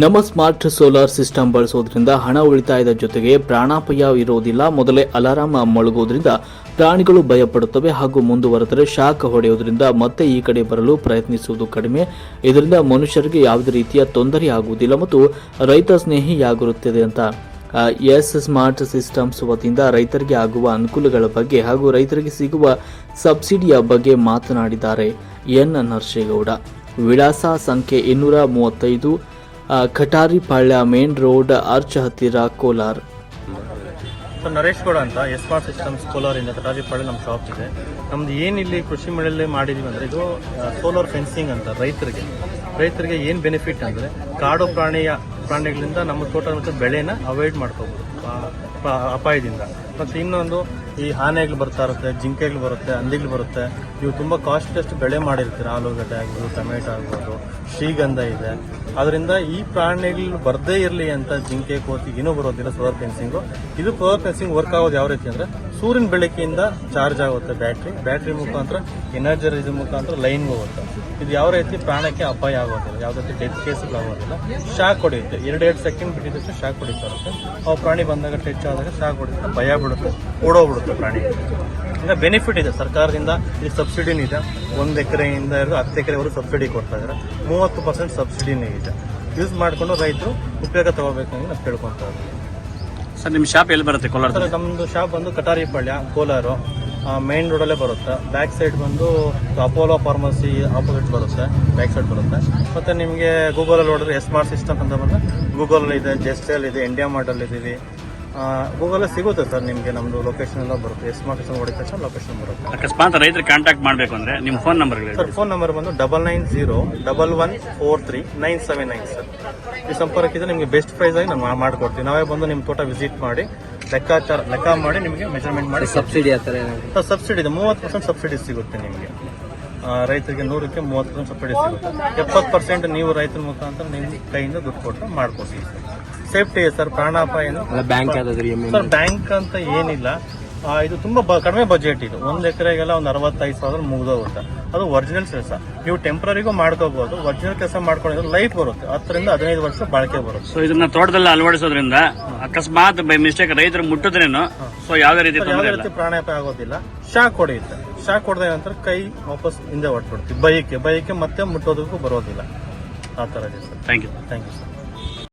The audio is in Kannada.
ನಮ್ಮ ಸ್ಮಾರ್ಟ್ ಸೋಲಾರ್ ಸಿಸ್ಟಮ್ ಬಳಸೋದ್ರಿಂದ ಹಣ ಉಳಿತಾಯದ ಜೊತೆಗೆ ಪ್ರಾಣಾಪಾಯ ಇರೋದಿಲ್ಲ. ಮೊದಲೇ ಅಲಾರಾಮ್ ಮೊಳಗೋದ್ರಿಂದ ಪ್ರಾಣಿಗಳು ಭಯಪಡುತ್ತವೆ ಹಾಗೂ ಮುಂದುವರೆದರೆ ಶಾಖ ಹೊಡೆಯುವುದರಿಂದ ಮತ್ತೆ ಈ ಕಡೆ ಬರಲು ಪ್ರಯತ್ನಿಸುವುದು ಕಡಿಮೆ. ಇದರಿಂದ ಮನುಷ್ಯರಿಗೆ ಯಾವುದೇ ರೀತಿಯ ತೊಂದರೆ ಆಗುವುದಿಲ್ಲ ಮತ್ತು ರೈತ ಸ್ನೇಹಿಯಾಗಿರುತ್ತದೆ ಅಂತ. ಎಸ್ ಸ್ಮಾರ್ಟ್ ಸಿಸ್ಟಮ್ಸ್ ವತಿಯಿಂದ ರೈತರಿಗೆ ಆಗುವ ಅನುಕೂಲಗಳ ಬಗ್ಗೆ ಹಾಗೂ ರೈತರಿಗೆ ಸಿಗುವ ಸಬ್ಸಿಡಿಯ ಬಗ್ಗೆ ಮಾತನಾಡಿದ್ದಾರೆ ಎನ್ ನರಸೇಗೌಡ. ವಿಳಾಸ ಸಂಖ್ಯೆ ಇನ್ನೂರ ಮೂವತ್ತೈದು ಕಟಾರಿಪಾಳ್ಯ ಮೇನ್ ರೋಡ್ ಆರ್ಚ್ ಹತ್ತಿರ ಕೋಲಾರ್. ನರೇಶ್ ಗೌಡ ಅಂತ ಎಸ್ ಸ್ಮಾರ್ಟ್ ಸಿಸ್ಟಮ್ಸ್ ಕೋಲಾರಿಂದ ಪಾಳ್ಯ ನಮ್ಮ ಶಾಪ್ ಇದೆ. ನಮ್ದು ಏನು ಇಲ್ಲಿ ಕೃಷಿ ಮೇಳಲ್ಲಿ ಮಾಡಿದೀವಿ ಅಂದರೆ ಇದು ಸೋಲಾರ್ ಫೆನ್ಸಿಂಗ್ ಅಂತ ರೈತರಿಗೆ. ರೈತರಿಗೆ ಏನು ಬೆನಿಫಿಟ್ ಅಂದರೆ ಕಾಡು ಪ್ರಾಣಿಯ ಪ್ರಾಣಿಗಳಿಂದ ನಮ್ಮ ತೋಟ ಬೆಳೆನ ಅವಾಯ್ಡ್ ಮಾಡ್ಕೋಬೋದು ಅಪಾಯದಿಂದ. ಮತ್ತು ಇನ್ನೊಂದು ಈ ಆನೆಗಳು ಬರ್ತಾ ಇರುತ್ತೆ, ಜಿಂಕೆಗಳು ಬರುತ್ತೆ, ಹಂದಿಗಳು ಬರುತ್ತೆ. ಇವು ತುಂಬ ಕಾಸ್ಟ್ಲಿಯಸ್ಟ್ ಬೆಳೆ ಮಾಡಿರ್ತೀರ, ಆಲೂಗಡ್ಡೆ ಆಗ್ಬೋದು, ಟೊಮೆಟೊ ಆಗ್ಬೋದು, ಶ್ರೀಗಂಧ ಇದೆ. ಅದರಿಂದ ಈ ಪ್ರಾಣಿಗಳು ಬರದೇ ಇರಲಿ ಅಂತ ಜಿಂಕೆ, ಕೋತಿ ಏನೂ ಬರೋದಿಲ್ಲ ಸೋಲಾರ್ ಫೆನ್ಸಿಂಗು ಇದು ಸೋಲಾರ್ ಫೆನ್ಸಿಂಗ್ ವರ್ಕ್ ಆಗೋದು ಯಾವ ರೀತಿ ಅಂದರೆ ಸೂರ್ಯನ ಬೆಳಕಿಯಿಂದ ಚಾರ್ಜ್ ಆಗುತ್ತೆ ಬ್ಯಾಟ್ರಿ ಬ್ಯಾಟ್ರಿ ಮುಖಾಂತರ ಎನರ್ಜರೈಸ್ ಮುಖಾಂತರ ಲೈನ್ ಹೋಗುತ್ತೆ. ಇದು ಯಾವ ರೀತಿ ಪ್ರಾಣಕ್ಕೆ ಅಪಾಯ ಆಗೋದಿಲ್ಲ ಯಾವುದೇ ಡೆತ್ ಕೇಸ್ಗಳು ಆಗೋದಿಲ್ಲ. ಶಾಕ್ ಹೊಡೆಯುತ್ತೆ. ಎರಡೆರಡು ಸೆಕೆಂಡ್ ಬಿಟ್ಟಿದ್ದಷ್ಟು ಶಾಕ್ ಹೊಡಿತಾ ಇರುತ್ತೆ. ಅವು ಪ್ರಾಣಿ ಬಂದಾಗ ಟಚ್ ಆದಾಗ ಶಾಕ್ ಹೊಡಿತಾರೆ ಭಯ ಓಡೋಗ್ಬಿಡುತ್ತೆ ಪ್ರಾಣಿ. ಈಗ ಬೆನಿಫಿಟ್ ಇದೆ ಸರ್ಕಾರದಿಂದ ಈ ಸಬ್ಸಿಡಿನೂ ಇದೆ. ಒಂದು ಎಕರೆಯಿಂದ ಹಿಡಿದು ಹತ್ತು ಎಕರೆವರೆಗೂ ಸಬ್ಸಿಡಿ ಕೊಡ್ತಾ ಇದ್ದಾರೆ. ಮೂವತ್ತು ಪರ್ಸೆಂಟ್ ಸಬ್ಸಿಡಿನೂ ಇದೆ. ಯೂಸ್ ಮಾಡಿಕೊಂಡು ರೈತರು ಉಪಯೋಗ ತಗೋಬೇಕು ಅಂತ ನಾವು ಕೇಳ್ಕೊತಾ ಇದ್ದೀವಿ. ಸರ್ ನಿಮ್ಮ ಶಾಪ್ ಎಲ್ಲಿ ಬರುತ್ತೆ ಕೋಲಾರ ಸರ್ ನಮ್ಮದು ಶಾಪ್ ಬಂದು ಕಟಾರಿಪಾಳ್ಯ ಕೋಲಾರು. ಮೇನ್ ರೋಡಲ್ಲೇ ಬರುತ್ತೆ. ಬ್ಯಾಕ್ ಸೈಡ್ ಬಂದು ಅಪೋಲೋ ಫಾರ್ಮಸಿ ಆಪೋಸಿಟ್ ಬರುತ್ತೆ. ಬ್ಯಾಕ್ ಸೈಡ್ ಬರುತ್ತೆ. ಮತ್ತು ನಿಮಗೆ ಗೂಗಲಲ್ಲಿ ನೋಡಿದ್ರೆ ಎಸ್ ಮಾರ್ಟ್ ಸಿಸ್ಟಮ್ ಅಂತ ಬಂದರೆ ಗೂಗಲ್ ಇದೆ ಜೆಸ್ಟೆಲ್ ಇದೆ ಇಂಡಿಯಾ ಮಾರ್ಟಲ್ಲಿ ಇದ್ದೀವಿ. ಗೂಗಲಲ್ಲಿ ಸಿಗುತ್ತೆ ಸರ್ ನಿಮಗೆ ನಮ್ಮದು ಲೊಕೇಶನ್ ಎಲ್ಲ ಬರುತ್ತೆ. ಎಸ್ ಸ್ಮಾರ್ಟ್ ಫೋನ್ ಹೊಡಿದ ತಕ್ಷಣ ಲೊಕೇಶನ್ ಬರುತ್ತೆ. ಅಕಸ್ಮಾತ್ ರೈತರು ಕಾಂಟ್ಯಾಕ್ಟ್ ಮಾಡಬೇಕು ಅಂದ್ರೆ ನಿಮ್ಮ phone number sir phone number ಬಂದು double nine zero double one four three nine seven nine sir ಈ ಸಂಪರ್ಕಿದ್ರೆ ನಿಮಗೆ ಬೆಸ್ಟ್ ಪ್ರೈಸ್ ಆಗಿ ನಾವು ಮಾಡ್ಕೊಡ್ತೀವಿ. ನಾವೇ ಬಂದು ನಿಮ್ಮ ತೋಟ ವಿಸಿಟ್ ಮಾಡಿ ಲೆಕ್ಕಾಚಾರ ಲೆಕ್ಕ ಮಾಡಿ ನಿಮಗೆ ಮೆಜರ್ಮೆಂಟ್ ಮಾಡಿ ಸಬ್ಸಿಡಿ ಆ ಥರ ಸರ್ ಸಬ್ಸಿಡಿ ಇದೆ. ಮೂವತ್ತು ಪರ್ಸೆಂಟ್ ಸಬ್ಸಿಡಿ ಸಿಗುತ್ತೆ ನಿಮಗೆ. ಆ, ರೈತರಿಗೆ ನೂರಕ್ಕೆ ಮೂವತ್ತು ಪರ್ಸೆಂಟ್ ಸಬ್ಸಿಡಿ ಸಿಗುತ್ತೆ. ಎಪ್ಪತ್ತು ಪರ್ಸೆಂಟ್ ನೀವು ರೈತರ ಮುಖಾಂತರ ನಿಮ್ಮ ಕೈಯಿಂದ ದುಡ್ಡು ಕೊಟ್ಟು ಮಾಡ್ಕೊಡ್ತೀವಿ ಸರ್ ಸೇಫ್ಟಿ ಸರ್ ಪ್ರಾಣಾಪಾಯ ಬ್ಯಾಂಕ್ ಸರ್ ಬ್ಯಾಂಕ್ ಅಂತ ಏನಿಲ್ಲ. ಆ, ಇದು ತುಂಬಾ ಬ- ಕಡಿಮೆ ಬಜೆಟ್ ಇದು. ಒಂದು ಎಕರೆಗೆಲ್ಲ ಒಂದು ಅರವತ್ತೈದು ಸಾವಿರ ಮುಗಿದೋಗುತ್ತೆ ಅದು ಒರಿಜಿನಲ್ ಕೆಲಸ ನೀವು ಟೆಂಪ್ರರಿಗೂ ಮಾಡ್ಕೋಬಹುದು ಒರಿಜಿನಲ್ ಕೆಲಸ ಮಾಡ್ಕೊಂಡಿದ್ರೆ ಲೈಫ್ ಬರುತ್ತೆ. ಹತ್ತರಿಂದ ಹದಿನೈದು ವರ್ಷ ಬಾಳಿಕೆ ಬರುತ್ತೆ. ಸೊ ಇದನ್ನ ತೋಟದಲ್ಲಿ ಅಳವಡಿಸೋದ್ರಿಂದ ಅಕಸ್ಮಾತ್ ಬೈ ಮಿಸ್ಟೇಕ್ ರೈತರು ಮುಟ್ಟಿದ್ರೇನು? ಸೊ ಯಾವ ರೀತಿ ಯಾವುದೇ ರೀತಿ ಪ್ರಾಣಾಪಾಯ ಆಗೋದಿಲ್ಲ. ಶಾಕ್ ಹೊಡೆಯುತ್ತೆ. ಶಾಕ್ ಹೊಡೆದ ನಂತರ ಕೈ ವಾಪಸ್ ಹಿಂದೆ ಹೊಟ್ಬಿಡ್ತೀವಿ ಬೈಕ್ ಬೈಕ್ಕೆ ಮತ್ತೆ ಮುಟ್ಟೋದಕ್ಕೂ ಬರೋದಿಲ್ಲ. ಆ ಥರ ಇದೆ sir. Thank you thank you sir